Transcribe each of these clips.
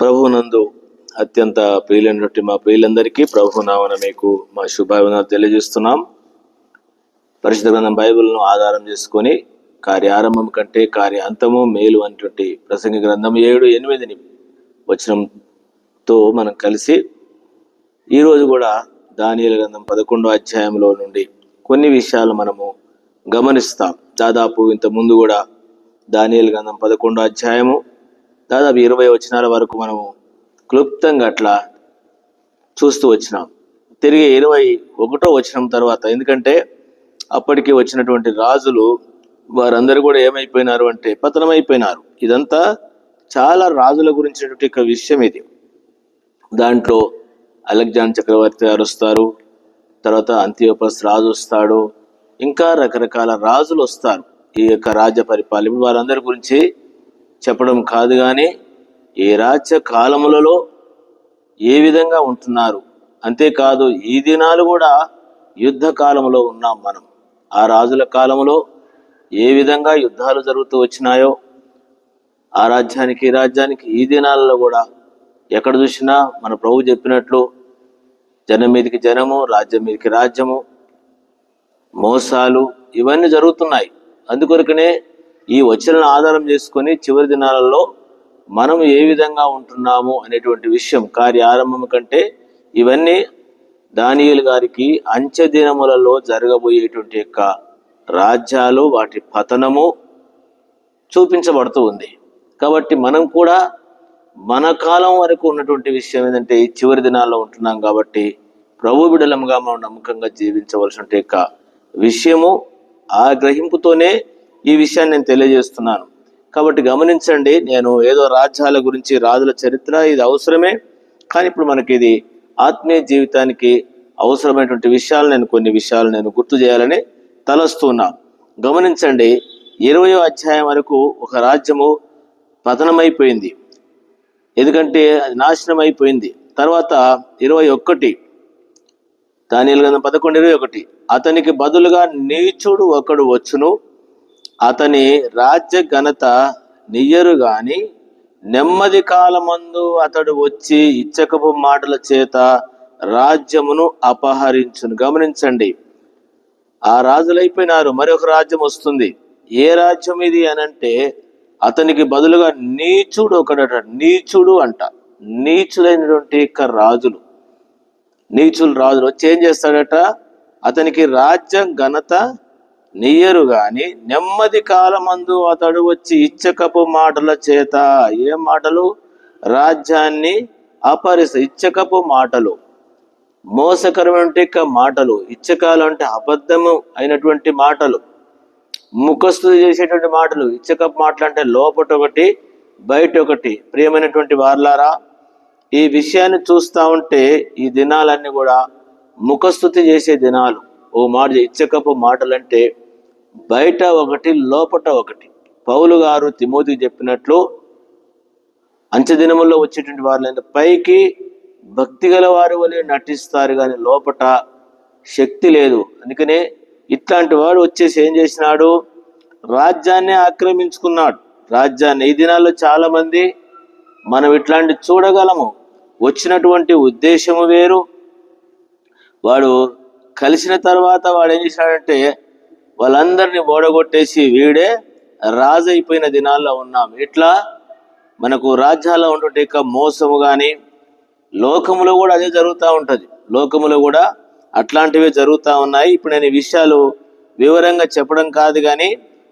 ప్రభునందు అత్యంత ప్రియులైనటువంటి మా ప్రియులందరికీ ప్రభు నామన మీకు మా శుభాభివందనాలు తెలియజేస్తున్నాం. పరిశుద్ధ గ్రంథం బైబిల్ను ఆధారం చేసుకొని కార్యారంభం కంటే కార్య అంతము మేలు అనేటువంటి ప్రసంగ గ్రంథం ఏడు ఎనిమిదిని వచనంతో మనం కలిసి ఈరోజు కూడా దానియల గ్రంథం పదకొండో అధ్యాయంలో నుండి కొన్ని విషయాలు మనము గమనిస్తాం. దాదాపు ఇంత ముందు కూడా దానియల గ్రంథం పదకొండో అధ్యాయము దాదాపు ఇరవై వచనాల వరకు మనము క్లుప్తంగా అట్లా చూస్తూ వచ్చినాం. తిరిగి ఇరవై ఒకటో వచనం తర్వాత ఎందుకంటే అప్పటికి వచ్చినటువంటి రాజులు వారందరూ కూడా ఏమైపోయినారు అంటే పతనమైపోయినారు. ఇదంతా చాలా రాజుల గురించినటువంటి ఒక విషయం ఇది. దాంట్లో అలెగ్జాండ్ చక్రవర్తి గారు వస్తారు తర్వాత అంత్యోపస్ రాజు వస్తాడు ఇంకా రకరకాల రాజులు వస్తారు. ఈ యొక్క రాజ్య పరిపాలన వారందరి గురించి చెప్పడం కాదు కానీ ఈ రాజ్య కాలములలో ఏ విధంగా ఉంటున్నారు? అంతేకాదు ఈ దినాలు కూడా యుద్ధ కాలంలో ఉన్నాం మనం. ఆ రాజుల కాలంలో ఏ విధంగా యుద్ధాలు జరుగుతూ వచ్చినాయో ఆ రాజ్యానికి ఈ రాజ్యానికి ఈ దినాలలో కూడా ఎక్కడ చూసినా మన ప్రభు చెప్పినట్లు జనం మీదకి జనము రాజ్యం మీదకి రాజ్యము మోసాలు ఇవన్నీ జరుగుతున్నాయి. అందుకొరకనే ఈ వచనాలను ఆధారం చేసుకొని చివరి దినాలలో మనం ఏ విధంగా ఉంటున్నాము అనేటువంటి విషయం కార్య ఆరంభం కంటే ఇవన్నీ దానియులు గారికి అంచె దినములలో జరగబోయేటువంటి యొక్క రాజ్యాలు వాటి పతనము చూపించబడుతూ ఉంది. కాబట్టి మనం కూడా మన కాలం వరకు ఉన్నటువంటి విషయం ఏంటంటే ఈ చివరి దినాల్లో ఉంటున్నాం కాబట్టి ప్రభు బిడలముగా మనం నమ్మకంగా జీవించవలసిన యొక్క విషయము ఆ గ్రహింపుతోనే ఈ విషయాన్ని నేను తెలియజేస్తున్నాను. కాబట్టి గమనించండి నేను ఏదో రాజ్యాల గురించి రాజుల చరిత్ర ఇది అవసరమే కానీ ఇప్పుడు మనకి ఇది ఆత్మీయ జీవితానికి అవసరమైనటువంటి విషయాలు నేను కొన్ని విషయాలు నేను గుర్తు చేయాలని తలస్తున్నా గమనించండి ఇరవయో అధ్యాయం వరకు ఒక రాజ్యము పతనమైపోయింది. ఎందుకంటే అది నాశనం అయిపోయింది తర్వాత ఇరవై ఒక్కటి దాని పదకొండు ఇరవై ఒకటి. అతనికి బదులుగా నీచుడు ఒకడు వచ్చును అతని రాజ్య ఘనత నియ్యరు గాని నెమ్మది కాలమందు అతడు వచ్చి ఇచ్చకపు మాటల చేత రాజ్యమును అపహరించును. గమనించండి. ఆ రాజులైపోయినారు. మరొక రాజ్యం వస్తుంది. ఏ రాజ్యం ఇది అని అంటే అతనికి బదులుగా నీచుడు ఒకడట. నీచుడు అంట. నీచులైనటువంటి యొక్క రాజులు. నీచులు రాజులు వచ్చి ఏం చేస్తాడట? అతనికి రాజ్యం ఘనత నియ్యరు గాని నెమ్మది కాలమందు అతడు వచ్చి ఇచ్చకపు మాటల చేత ఏ మాటలు? రాజ్యాన్ని అపరిస ఇచ్చకపు మాటలు. మోసకరమైన మాటలు. ఇచ్చకాలు అంటే అబద్ధము అయినటువంటి మాటలు. ముఖస్తుతి చేసేటువంటి మాటలు. ఇచ్చకపు మాటలు అంటే లోపట ఒకటి బయట ఒకటి. ప్రియమైనటువంటి వార్లారా ఈ విషయాన్ని చూస్తా ఉంటే ఈ దినాలన్నీ కూడా ముఖస్థుతి చేసే దినాలు. ఓ మాట ఇచ్చకపు మాటలంటే బయట ఒకటి లోపట ఒకటి. పౌలు గారు తిమోతికి చెప్పినట్లు అంచె వచ్చేటువంటి వారు పైకి భక్తి గల వారి వలె నటిస్తారు కానీ లోపట శక్తి లేదు. అందుకనే ఇట్లాంటి వాడు వచ్చేసి ఏం చేసినాడు? రాజ్యాన్ని ఆక్రమించుకున్నాడు. రాజ్యాన్ని ఈ దినాల్లో చాలా మంది మనం ఇట్లాంటి చూడగలము. వచ్చినటువంటి ఉద్దేశము వేరు. వాడు కలిసిన తర్వాత వాడు ఏం చేశాడంటే వాళ్ళందరినీ ఓడగొట్టేసి వీడే రాజు అయిపోయిన దినాల్లో ఉన్నాం. ఇట్లా మనకు రాజ్యాల్లో ఉండే మోసము కానీ లోకములో కూడా అదే జరుగుతూ ఉంటుంది. లోకములో కూడా అట్లాంటివే జరుగుతూ ఉన్నాయి. ఇప్పుడు నేను ఈ విషయాలు వివరంగా చెప్పడం కాదు కానీ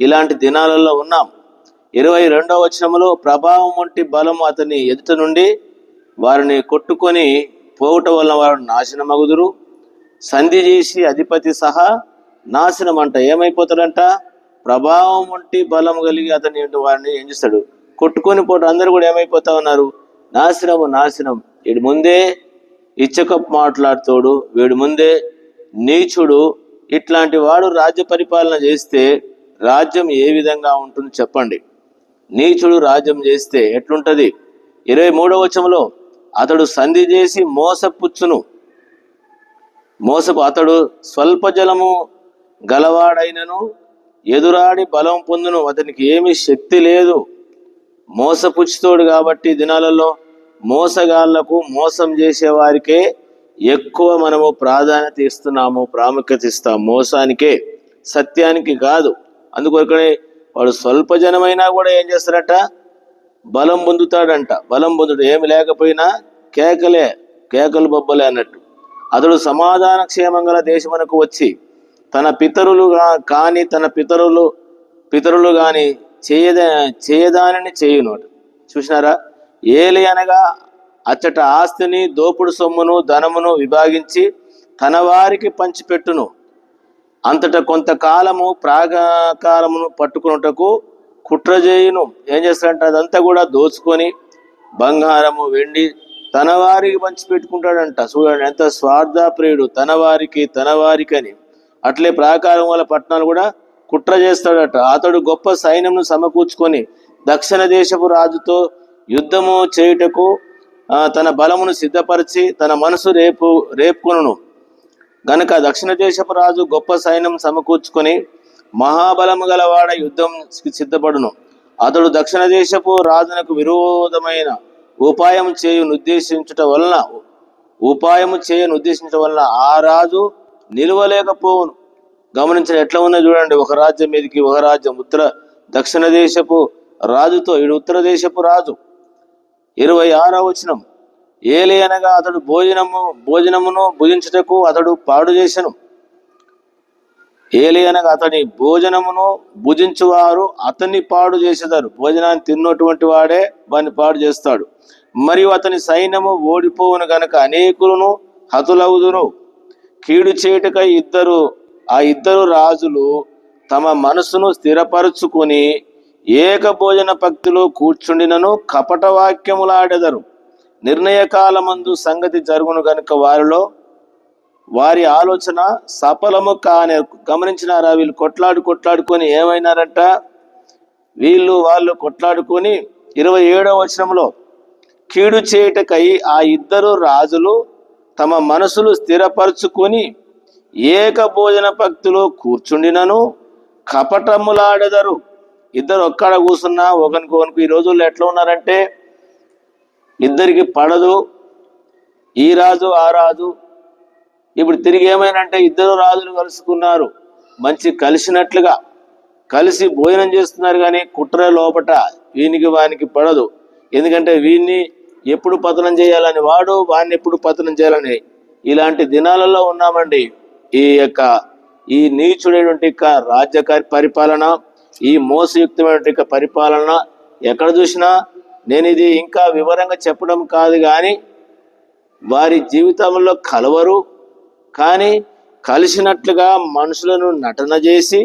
ఇలాంటి దినాలలో ఉన్నాం. ఇరవై రెండవ వచనములో ప్రభావం వంటి బలము అతని ఎదుట నుండి వారిని కొట్టుకొని పోవటం వల్ల వారు నాశనమగుదురు. సంధి చేసి అధిపతి సహా నాశనం అంట. ఏమైపోతాడంట? ప్రభావం ఉంటే బలం కలిగి అతని వారిని ఏం చేస్తాడు? కొట్టుకొని పోవటం అందరూ కూడా ఏమైపోతా ఉన్నారు? నాశనము నాశనం. వీడి ముందే ఇచ్చకప్ మాట్లాడుతాడు. వీడి ముందే నీచుడు. ఇట్లాంటి వాడు రాజ్య పరిపాలన చేస్తే రాజ్యం ఏ విధంగా ఉంటుంది చెప్పండి. నీచుడు రాజ్యం చేస్తే ఎట్లుంటది? ఇరవై మూడవ వచనంలో అతడు సంధి చేసి మోసపుచ్చును. మోసపు అతడు స్వల్ప జలము గలవాడైనను ఎదురాడి బలం పొందును. అతనికి ఏమి శక్తి లేదు. మోసపుచ్చుతోడు కాబట్టి దినాలలో మోసగాళ్ళకు మోసం చేసేవారికే ఎక్కువ మనము ప్రాధాన్యత ఇస్తున్నాము ప్రాముఖ్యత ఇస్తాం మోసానికే సత్యానికి కాదు. అందుకొరకనే వాడు స్వల్ప జనమైనా కూడా ఏం చేస్తారట బలం పొందుతాడంట. బలం పొందుడు ఏమి లేకపోయినా కేకలే కేకలు బొబ్బలే అన్నట్టు. అతడు సమాధాన క్షేమం గల దేశమునకు వచ్చి తన పితరులుగా కాని తన పితరులు పితరులు కాని చేయద చేయదానిని చేయును చూసినారా? ఏలి అనగా అచ్చట ఆస్తిని దోపుడు సొమ్మును ధనమును విభాగించి తన వారికి పంచిపెట్టును. అంతట కొంతకాలము ప్రాగకాలమును పట్టుకున్నటకు కుట్ర చేయును ఏం చేస్తాడంటే? అదంతా కూడా దోచుకొని బంగారము వెండి తన వారికి పంచి పెట్టుకుంటాడంట చూడండి ఎంత స్వార్థప్రియుడు తన వారికి తన వారికి అని అట్లే ప్రాకారం వల్ల పట్టణాలు కూడా కుట్ర చేస్తాడట. అతడు గొప్ప సైన్యంను సమకూర్చుకొని దక్షిణ దేశపు రాజుతో యుద్ధము చేయుటకు తన బలమును సిద్ధపరిచి తన మనసు రేపు రేపుకొనును. గనుక దక్షిణ దేశపు రాజు గొప్ప సైన్యం సమకూర్చుకొని మహాబలము గలవాడ యుద్ధం సిద్ధపడును. అతడు దక్షిణ దేశపు రాజునకు విరోధమైన ఉపాయం చేయు ఉద్దేశించుట వలన ఉపాయము చేయను ఉద్దేశించడం వలన ఆ రాజు నిలవలేకపోవును. గమనించిన ఎట్లా ఉన్నది చూడండి ఒక రాజ్యం మీదకి ఒక రాజ్యం. ఉత్తర దక్షిణ దేశపు రాజుతో ఇడు ఉత్తర దేశపు రాజు. ఇరవై ఆరో వచనం. ఏలి అనగా అతడు భోజనము భోజనమును భుజించుటకు అతడు పాడు చేసెను. ఏలి అనగా అతని భోజనమును భుజించువారు అతన్ని పాడు చేసేదారు. భోజనాన్ని తిన్నటువంటి వాడే వాడిని పాడు చేస్తాడు. మరియు అతని సైన్యము ఓడిపోవును గనక అనేకులను హతులవుదురు. కీడు చేయుటకై ఇద్దరు ఆ ఇద్దరు రాజులు తమ మనసును స్థిరపరుచుకొని ఏక భోజన భక్తిలో కూర్చుండినను కపట వాక్యములాడెదరు నిర్ణయ కాలమందు సంగతి జరుగును గనుక వారిలో వారి ఆలోచన సఫలము కానే గమనించినారా? వీళ్ళు కొట్లాడు కొట్లాడుకొని ఏమైనారంట? వీళ్ళు వాళ్ళు కొట్లాడుకొని ఇరవై ఏడవ వచనంలో కీడు చేయుటకై ఆ ఇద్దరు రాజులు తమ మనసులు స్థిరపరుచుకొని ఏక భోజన భక్తిలో కూర్చుండినను కపటములాడెదరు. ఇద్దరు ఒక్కడ కూర్చున్నా ఒకరికొకరికి ఈ రోజుల్లో ఎట్లా ఉన్నారంటే ఇద్దరికి పడదు ఈ రాజు ఆ రాజు. ఇప్పుడు తిరిగి ఏమైనంటే ఇద్దరు రాజులు కలుసుకున్నారు. మంచి కలిసినట్లుగా కలిసి భోజనం చేస్తున్నారు కానీ కుట్ర లోపట వీనికి వానికి పడదు. ఎందుకంటే వీన్ని ఎప్పుడు పతనం చేయాలని వాడు వాడిని ఎప్పుడు పతనం చేయాలని ఇలాంటి దినాలలో ఉన్నామండి. ఈ యొక్క ఈ నీచుడైనటువంటి రాజ్య పరిపాలన ఈ మోసయుక్తమైనటువంటి పరిపాలన ఎక్కడ చూసినా నేను ఇది ఇంకా వివరంగా చెప్పడం కాదు కానీ వారి జీవితంలో కలవరు. కానీ కలిసినట్లుగా మనుషులను నటన చేసి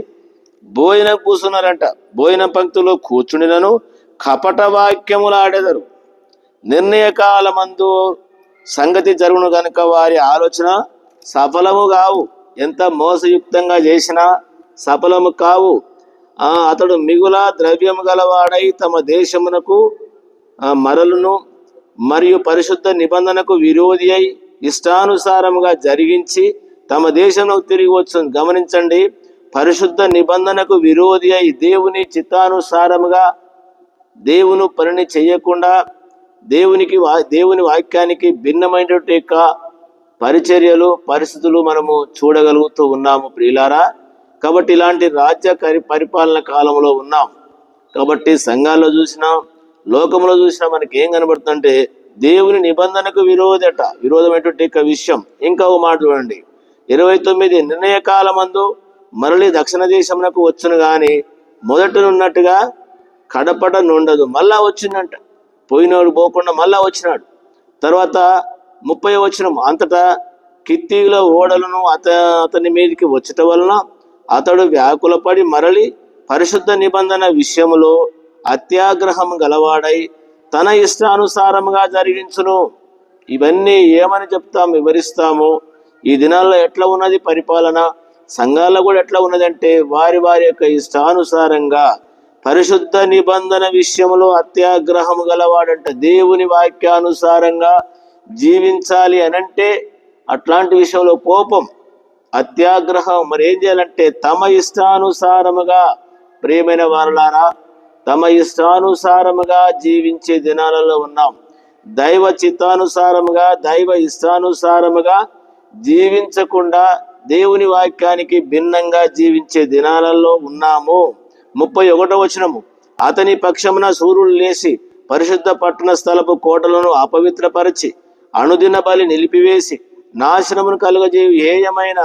భోజనం కూర్చున్నారంట. భోజన పంక్తిలో కూర్చుండినను కపట వాక్యములు ఆడేదారు. నిర్ణయకాలమందు సంగతి జరుగును గనుక వారి ఆలోచన సఫలము కావు. ఎంత మోసయుక్తంగా చేసినా సఫలము కావు. అతడు మిగుల ద్రవ్యము గలవాడై తమ దేశమునకు మరలును మరియు పరిశుద్ధ నిబంధనకు విరోధి అయి ఇష్టానుసారముగా జరిగించి తమ దేశంలో తిరిగి వచ్చును. గమనించండి పరిశుద్ధ నిబంధనకు విరోధి అయి దేవుని చిత్తానుసారముగా దేవుని పనిని చేయకుండా దేవునికి వా- దేవుని వాక్యానికి భిన్నమైనటువంటి యొక్క పరిచర్యలు పరిస్థితులు మనము చూడగలుగుతూ ఉన్నాము ప్రియులారా. కాబట్టి ఇలాంటి రాజ్య కరి- పరిపాలన కాలంలో ఉన్నాం. కాబట్టి సంఘాల్లో చూసినా లోకంలో చూసినా మనకి ఏం కనబడుతుందంటే దేవుని నిబంధనకు విరోధట విరోధమైనటువంటి యొక్క విషయం. ఇంకా ఒక మాట చూడండి. ఇరవై తొమ్మిది నిర్ణయ కాలమందు మరలి దక్షిణ దేశమునకు వచ్చును గాని మొదటనున్నట్టుగా కడపట నుండదు. మళ్ళా వచ్చిందంట. పోయినోడు పోకుండా మళ్ళా వచ్చినాడు. తర్వాత ముప్పై వచ్చిన అంతటా కిత్తీల ఓడలను అత అతని మీదకి వచ్చట వలన అతడు వ్యాకులపడి మరలి పరిశుద్ధ నిబంధన విషయములో అత్యాగ్రహం గలవాడై తన ఇష్టానుసారముగా జరిగించును. ఇవన్నీ ఏమని చెప్తాం వివరిస్తాము. ఈ దినాల్లో ఎట్లా ఉన్నది పరిపాలన? సంఘాల్లో కూడా ఎట్లా ఉన్నదంటే వారి వారి యొక్క ఇష్టానుసారంగా పరిశుద్ధ నిబంధన విషయంలో అత్యాగ్రహం గలవాడంట. దేవుని వాక్యానుసారంగా జీవించాలి అనంటే అట్లాంటి విషయంలో కోపం అత్యాగ్రహం మరి ఏం చేయాలంటే తమ ఇష్టానుసారముగా ప్రియమైన వారలారా తమ ఇష్టానుసారముగా జీవించే దినాలలో ఉన్నాం. దైవ చిత్తానుసారముగా దైవ ఇష్టానుసారముగా జీవించకుండా దేవుని వాక్యానికి భిన్నంగా జీవించే దినాలలో ఉన్నాము. ముప్పై ఒకటో వచనము. అతని పక్షమున సూర్యుడు లేచి పరిశుద్ధ పట్టణ స్థలపు కోటలను అపవిత్రపరిచి అనుదిన బలి నిలిపివేసి నాశనమును కలుగజే హేయమైన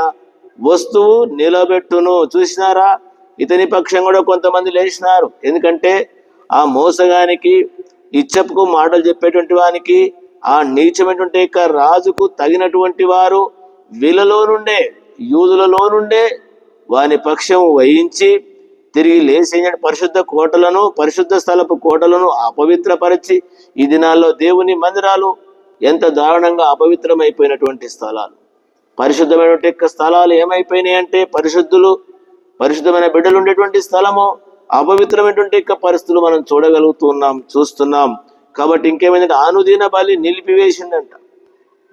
వస్తువు నిలబెట్టును. చూసినారా? ఇతని పక్షం కూడా కొంతమంది లేచినారు. ఎందుకంటే ఆ మోసగానికి ఇచ్చపుకు మాటలు చెప్పేటువంటి వానికి ఆ నీచమైనటువంటి యొక్క రాజుకు తగినటువంటి వారు వీళ్ళలో నుండే యూదులలో నుండే వాని పక్షం వహించి తిరిగి లేచి పరిశుద్ధ కోటలను పరిశుద్ధ స్థలపు కోటలను అపవిత్రపరిచి ఈ దినాల్లో దేవుని మందిరాలు ఎంత దారుణంగా అపవిత్రమైపోయినటువంటి స్థలాలు. పరిశుద్ధమైనటువంటి స్థలాలు ఏమైపోయినాయి అంటే పరిశుద్ధులు పరిశుద్ధమైన బిడ్డలు ఉండేటువంటి స్థలము అపవిత్రమైనటువంటి పరిస్థితులు మనం చూడగలుగుతున్నాం చూస్తున్నాం. కాబట్టి ఇంకేమైందంటే ఆనుదీన బలి నిలిపివేసిందంట.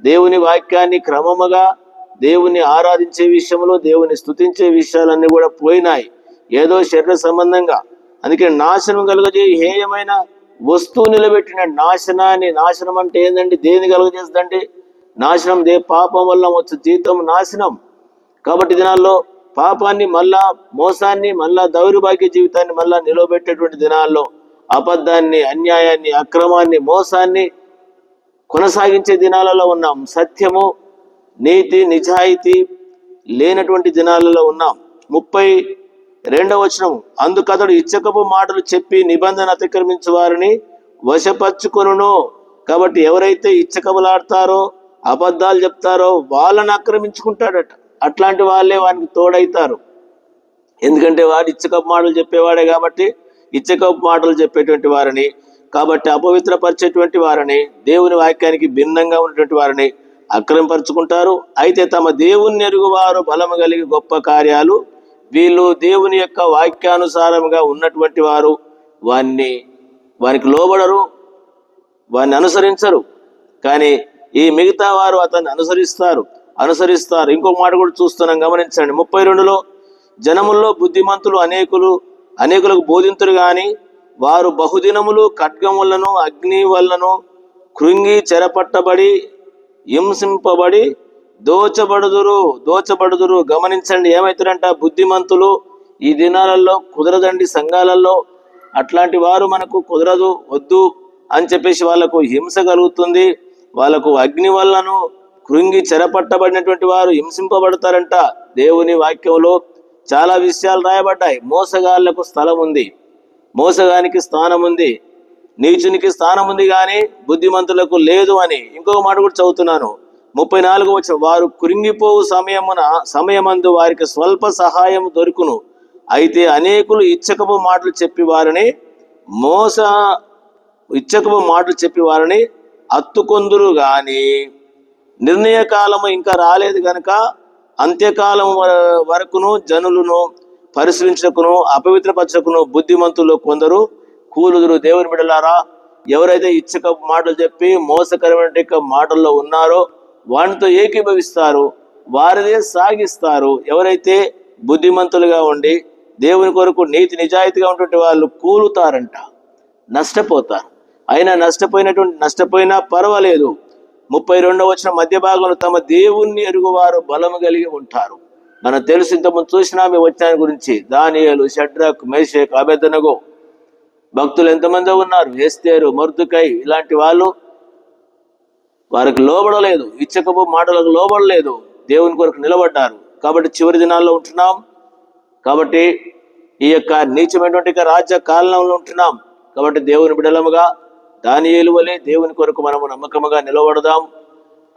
దేవుని వాక్యాన్ని క్రమముగా దేవుని ఆరాధించే విషయంలో దేవుని స్థుతించే విషయాలన్నీ కూడా పోయినాయి. ఏదో శరీర సంబంధంగా. అందుకే నాశనం కలుగజే హేయమైన వస్తువు నిలబెట్టిన నాశనాన్ని నాశనం అంటే ఏందండి? దేని కలుగజేస్తుందండి? నాశనం దే పాపం వల్ల వచ్చు జీతం నాశనం. కాబట్టి దినాల్లో పాపాన్ని మళ్ళా మోసాన్ని మళ్ళా దౌర్భాగ్య జీవితాన్ని మళ్ళా నిలవబెట్టేటువంటి దినాల్లో అబద్ధాన్ని అన్యాయాన్ని అక్రమాన్ని మోసాన్ని కొనసాగించే దినాలలో ఉన్నాం. సత్యము నీతి నిజాయితీ లేనటువంటి దినాలలో ఉన్నాం. ముప్పై రెండవ వచనం అందుకతడు ఇచ్చకపు మాటలు చెప్పి నిబంధన అతిక్రమించు వారిని వశపరుచుకొను కాబట్టి ఎవరైతే ఇచ్చకబులాడతారో అబద్ధాలు చెప్తారో వాళ్ళని ఆక్రమించుకుంటాడట. అట్లాంటి వాళ్ళే వానికి తోడైతారు. ఎందుకంటే వాడు ఇచ్చకపు మాటలు చెప్పేవాడే కాబట్టి ఇచ్చకపు మాటలు చెప్పేటువంటి వారిని కాబట్టి అపవిత్రపరిచేటువంటి వారిని దేవుని వాక్యానికి భిన్నంగా ఉన్నటువంటి వారిని అక్రమపరుచుకుంటారు. అయితే తమ దేవుని ఎరుగువారు బలము కలిగి గొప్ప కార్యాలు వీళ్ళు దేవుని యొక్క వాక్యానుసారంగా ఉన్నటువంటి వారు వారిని వారికి లోబడరు వారిని అనుసరించరు. కానీ ఈ మిగతా వారు అతన్ని అనుసరిస్తారు అనుసరిస్తారు. ఇంకొక మాట కూడా చూస్తున్నాం గమనించండి. ముప్పై రెండులో జనముల్లో బుద్ధిమంతులు అనేకులు అనేకులకు బోధింతురు కానీ వారు బహుదినములు ఖడ్గములను అగ్ని వల్లను కృంగి చెరపట్టబడి హింసింపబడి దోచబడుదురు దోచబడుదురు. గమనించండి ఏమవుతారంట బుద్ధిమంతులు ఈ దినాలలో కుదరదండి సంఘాలలో. అట్లాంటి వారు మనకు కుదరదు వద్దు అని చెప్పేసి వాళ్ళకు హింస కలుగుతుంది. వాళ్ళకు అగ్ని వల్లను కృంగి చెరపట్టబడినటువంటి వారు హింసింపబడతారంట దేవుని వాక్యంలో. చాలా విషయాలు రాయబడ్డాయి. మోసగాళ్ళకు స్థలం ఉంది మోసగానికి స్థానం ఉంది నీచునికి స్థానం ఉంది కానీ బుద్ధిమంతులకు లేదు అని ఇంకొక మాట కూడా చదువుతున్నాను. ముప్పై నాలుగు వచ్చిన వారు కురింగిపోవు సమయమున సమయమందు వారికి స్వల్ప సహాయం దొరుకును. అయితే అనేకులు ఇచ్చకపు మాటలు చెప్పి వారిని మోస ఇచ్చకపు మాటలు చెప్పి వారిని అత్తుకొందురు గాని. నిర్ణయ కాలము ఇంకా రాలేదు గనక అంత్యకాలం వ- వరకును జనులను పరిశీలించకును అపవిత్రపరచకును బుద్ధిమంతులు కొందరు కూలుదురు. దేవుని బిడలారా ఎవరైతే ఇచ్చక మాటలు చెప్పి మోసకరమైన మాటల్లో ఉన్నారో వానితో ఏకీభవిస్తారు వారిదే సాగిస్తారు. ఎవరైతే బుద్ధిమంతులుగా ఉండి దేవుని కొరకు నీతి నిజాయితీగా ఉన్నటువంటి వాళ్ళు కూలుతారంట నష్టపోతారు. అయినా నష్టపోయినటువంటి నష్టపోయినా పర్వాలేదు. ముప్పై రెండవ వచ్చిన మధ్య భాగంలో తమ దేవుణ్ణి ఎరుగువారు బలము కలిగి ఉంటారు. మనం తెలుసు ఇంతకుముందు చూసినామే వచ్చిన గురించి. దానియలు షడ్రక్ మేషేక్ అభ్యర్థనగో భక్తులు ఎంతమందో ఉన్నారు. ఎస్తేరు మర్దుకై ఇలాంటి వాళ్ళు వారికి లోబడలేదు. ఇచ్చకపు మాటలకు లోబడలేదు. దేవుని కొరకు నిలబడ్డారు. కాబట్టి చివరి దినాల్లో ఉంటున్నాం. కాబట్టి ఈ యొక్క నీచమైనటువంటి రాజ్య కాలంలో ఉంటున్నాం. కాబట్టి దేవుని బిడలముగా దాని ఏలువలే దేవుని కొరకు మనము నమ్మకముగా నిలబడదాం.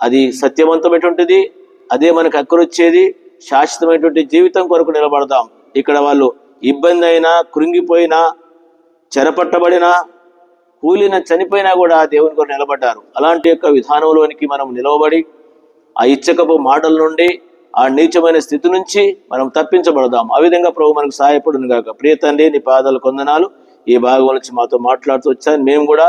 అది సత్యవంతమైనటువంటిది. అదే మనకు అక్కరొచ్చేది శాశ్వతమైనటువంటి జీవితం కొరకు నిలబడదాం. ఇక్కడ వాళ్ళు ఇబ్బంది అయినా కృంగిపోయినా చెరపట్టబడినా కూలిన చనిపోయినా కూడా దేవుని కొరకు నిలబడ్డారు. అలాంటి యొక్క విధానంలోనికి మనం నిలవబడి ఆ ఇచ్చకపు మాటల నుండి ఆ నీచమైన స్థితి నుంచి మనం తప్పించబడదాం. ఆ విధంగా ప్రభు మనకు సహాయపడును గాక. ప్రియ తండ్రి నీ పాదాలు కొందనాలు ఈ భాగం నుంచి మాతో మాట్లాడుతూ వచ్చాను. మేము కూడా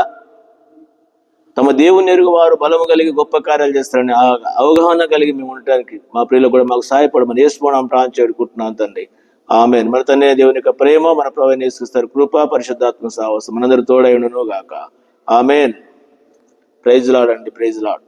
తమ దేవుని ఎరుగు వారు బలము కలిగి గొప్ప కార్యాలు చేస్తారని ఆ అవగాహన కలిగి మేము ఉండటానికి మా ప్రియులు కూడా మాకు సహాయపడమని వేసుకోవడం ప్రాణం చేడుకుంటున్నాను తండ్రి. ఆమె మన తండ్రి దేవుని యొక్క ప్రేమ మన ప్రభావం నేసిస్తారు కృప పరిశుద్ధాత్మ సాహసం మనందరూ తోడైనను గాక. ఆమెన్. ప్రైజ్ లాడ్ అండి ప్రైజ్ లాడ్.